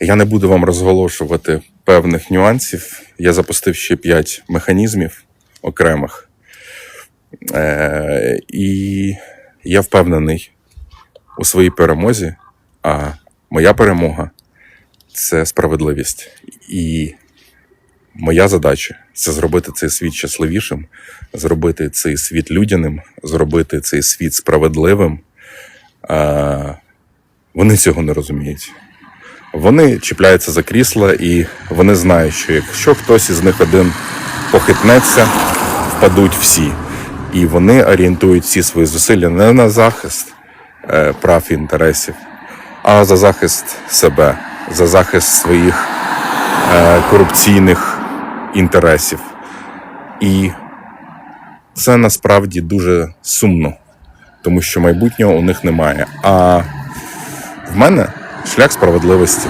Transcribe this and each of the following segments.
Я не буду вам розголошувати певних нюансів. Я запустив ще 5 механізмів окремих. Е, і я впевнений у своїй перемозі, а моя перемога це справедливість. І моя задача це зробити цей світ щасливішим, зробити цей світ людяним, зробити цей світ справедливим. А, вони цього не розуміють. Вони чіпляються за крісла, і вони знають, що якщо хтось із них один похитнеться, впадуть всі. І вони орієнтують всі свої зусилля не на захист е, прав і інтересів, а за захист себе, за захист своїх е, корупційних інтересів. І це насправді дуже сумно, тому що майбутнього у них немає. А в мене шлях справедливості,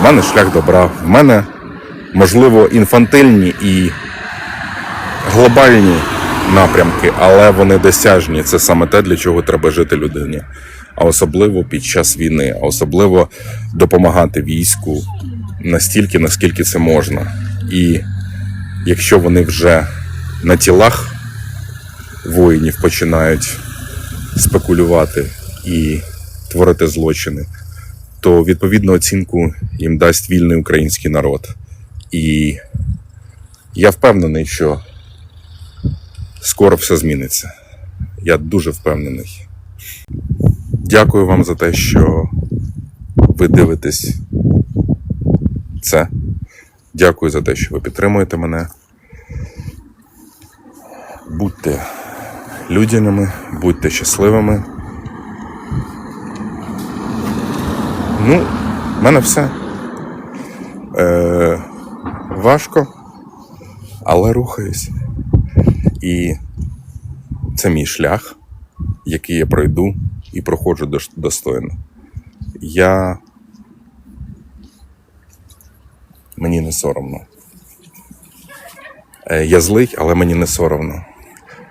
в мене шлях добра, в мене, можливо, інфантильні і глобальні напрямки, але вони досяжні. Це саме те, для чого треба жити людині. А особливо під час війни, а особливо допомагати війську настільки, наскільки це можна. І якщо вони вже на тілах воїнів починають спекулювати і творити злочини, то відповідну оцінку їм дасть вільний український народ. І я впевнений, що скоро все зміниться. Я дуже впевнений. Дякую вам за те, що ви дивитесь це. Дякую за те, що ви підтримуєте мене. Будьте людяними, будьте щасливими. Ну, в мене все. Е, важко, але рухаюсь. І це мій шлях, який я пройду і проходжу достойно. Я. Мені не соромно. Е, Я злий, але мені не соромно.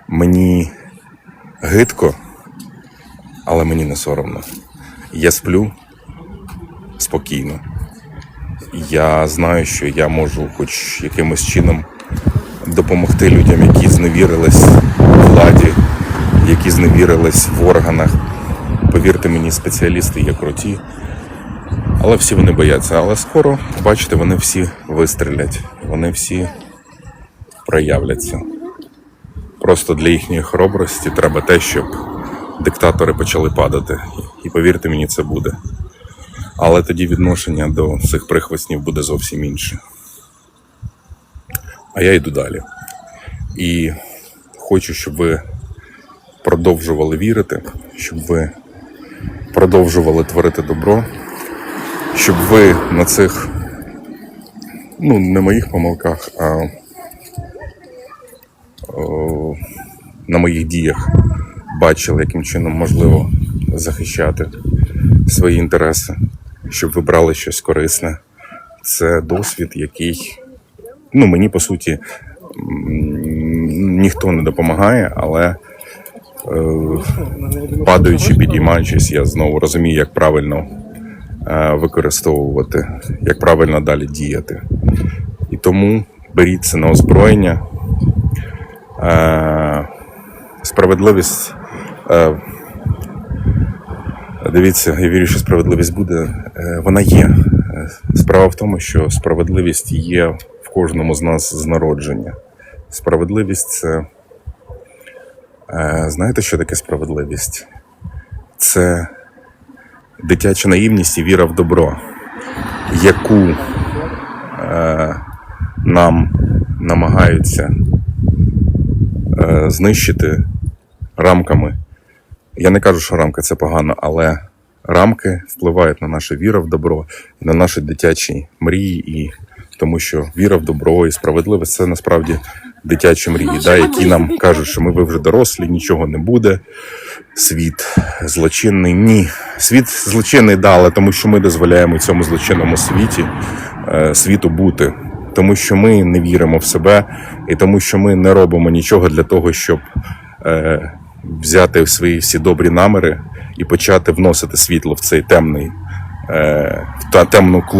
Мені гидко, але мені не соромно. Я сплю спокійно. Я знаю, що я можу хоч якимось чином допомогти людям, які зневірились у владі, які зневірились в органах. Повірте мені, спеціалісти є круті, але всі вони бояться. Але скоро, бачите, вони всі вистрілять, вони всі проявляться. Просто для їхньої хоробрості треба те, щоб диктатори почали падати. І повірте мені, це буде. Але тоді відношення до цих прихвостнів буде зовсім інше. А я йду далі. І хочу, щоб ви продовжували вірити, щоб ви продовжували творити добро, щоб ви на цих, ну, не моїх помилках, а о, на моїх діях бачили, яким чином можливо захищати свої інтереси, щоб ви брали щось корисне. Це досвід, який ну, мені по суті ніхто не допомагає, але е, падаючи, підіймаючись, я знову розумію, як правильно е, використовувати, як правильно далі діяти. І тому беріть це на озброєння. Е, справедливість. Дивіться, я вірю, що справедливість буде. Е, Вона є. Е, Справа в тому, що справедливість є в кожному з нас з народження. Справедливість це. е, Знаєте, що таке справедливість? Це дитяча наївність і віра в добро, яку нам намагаються знищити рамками. Я не кажу, що рамки це погано, але рамки впливають на нашу віру в добро, на наші дитячі мрії, і тому що віра в добро і справедливість це насправді дитячі мрії, да, які нам кажуть, що ми ви вже дорослі, нічого не буде. Світ злочинний. Ні, світ злочинний, да, але тому що ми дозволяємо цьому злочинному світі е, світу бути. Тому що ми не віримо в себе, і тому що ми не робимо нічого для того, щоб е, взяти свої всі добрі наміри і почати вносити світло в цей темний, е, в темну клу.